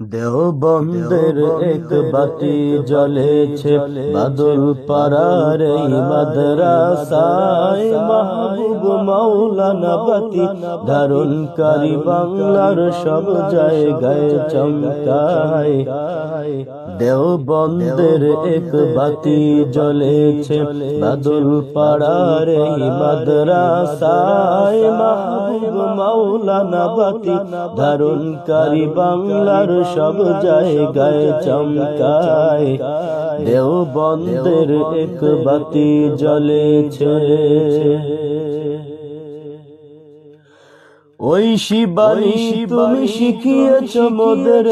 দেওবন্দের এক বাতি জ্বলেছে বাদল পাড়ার এই মাদ্রাসায়। মাহবুব মাওলানা বাতি ধারণকারী বাংলার সব জায়গায় চমকায়। দেওবন্দের এক বাতি জ্বলেছে বাদল পাড়ার এই মাদ্রাসায়। মাহবুব মাওলানা বাতি ধারণকারী বাংলার সব জায়গায় চমকায়। দেওবন্দের এক বাতি জ্বলেছে। ওই শিবানী তুমি শিখিয়েছ মোদের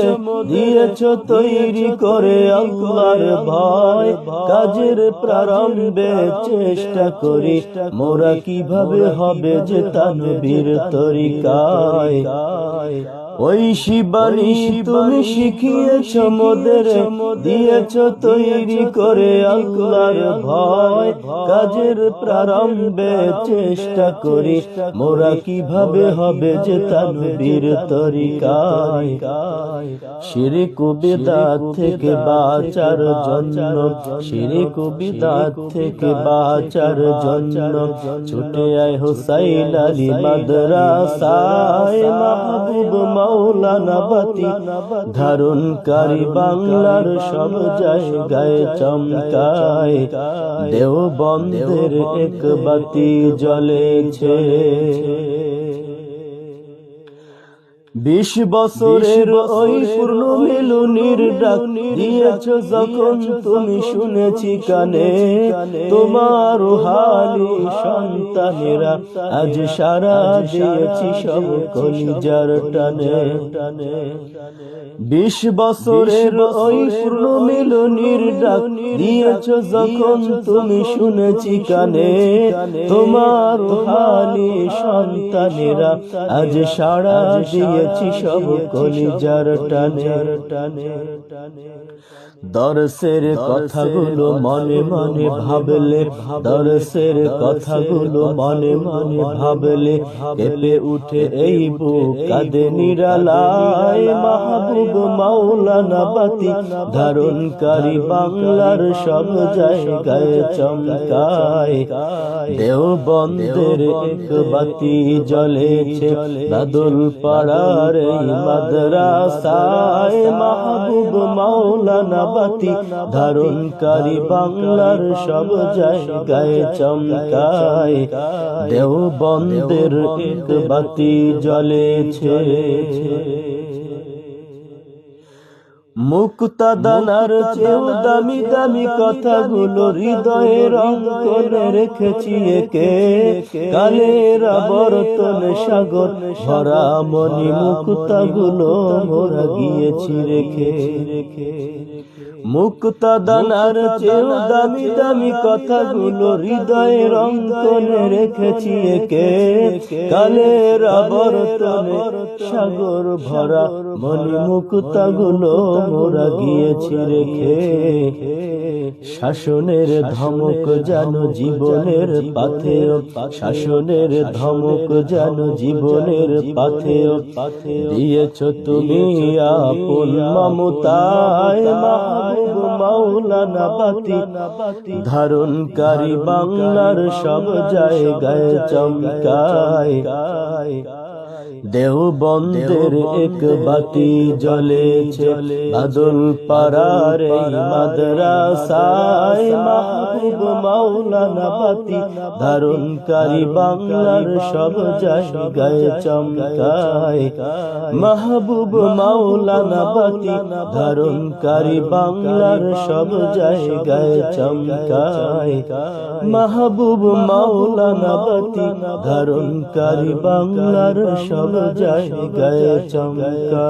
দিয়েছ তৈরি করে আল্লাহর ভয়। কাজের প্রারম্ভে চেষ্টা করি। মোরা কীভাবে হবে যে তানবীর তরিকায়? ওই শিবানী তুমি শিখিয়েছ মোদের দিয়েছ তৈরি করে আল্লাহর ভয়। কাজের প্রারম্ভে চেষ্টা করি। মোরা কীভাবে হবে যে তানবীর তরিকায়? শিরিক বিদাত থেকে বাঁচার জন্য। শিরিক বিদাত থেকে বাঁচার জন্য। ছুটে আয় হুসাইন আলী মাদ্রাসায় মাহবুব মাওলানা বাতি ধারণকারী বাংলার সব জায়গায় চমকায়। দেওবন্দের এক বাতি জ্বলেছে। বিশ বছরের ওই পূর্ণ মিলনির ডাক দিয়েছ যখন তুমি শুনেছি কানে তোমার হালি সন্তানেরা আজ সারা দিয়েছি সব কলিজার টানে। বিশ বছরের ওই পূর্ণ মিলনির ডাক দিয়েছ যখন তুমি শুনেছি কানে। তোমার হালি সন্তানেরা আজ সারা দিয়েছি সব কলিজার টানে। দর্শের কথাগুলো মনে মনে ভাবলে দর্শের কথাগুলো মনে মনে ভাবলে, কেঁপে উঠে এই বুক কাঁদে নিরালায়। মাহবুব মাওলানা বাতি ধারণকারী বাংলার সব জায়গায় চমকায়। দেওবন্দের এক বাতি জ্বলেছে বাদল এই মাদ্রাসায় মাহবুব মাওলানা বাতি ধারণকারী বাংলার সব জায়গায় চমকায়। দেওবন্দের এক বাতি জ্বলেছে মুক্তা দানার চেয়েও দামি দামি কথাগুলো হৃদয়ের অঙ্কনে রেখেছি একে। কালের আবর্তন সাগর ভরা মনি মুক্তাগুলো মোরা গিয়েছি রেখে। রেখে মুক্তা দানার চেয়েও দামি দামি কথাগুলো হৃদয়ের অঙ্কনে রেখেছি একে। কালের আবর্তনে সাগর ভরা মনি মুক্তাগুলো মোরা গিয়েছি রেখে। শাসনের ধমক জানো জীবনের পাথেও। শাসনের ধমক জানো জীবনের পাথেও। দিয়েছ তুমি আপন মমতায় মাহবুব মাওলানা বাতি। ধারণকারী বাংলার সব জায়গায় চমকায়। দেওবন্দের এক বাতি জ্বলেছে। বাদল পাড়ার এই মাদ্রাসায় মাহবুব মাওলানা বাতি। ধারণকারী বাংলার সব জায়গায় চমকায়। মাহবুব মাওলানা বাতি। ধারণকারী বাংলার সব জায়গায় চমকায়। মাহবুব মাওলানা বাতি। ধারণকারী বাংলার সব জায়গায় চমকা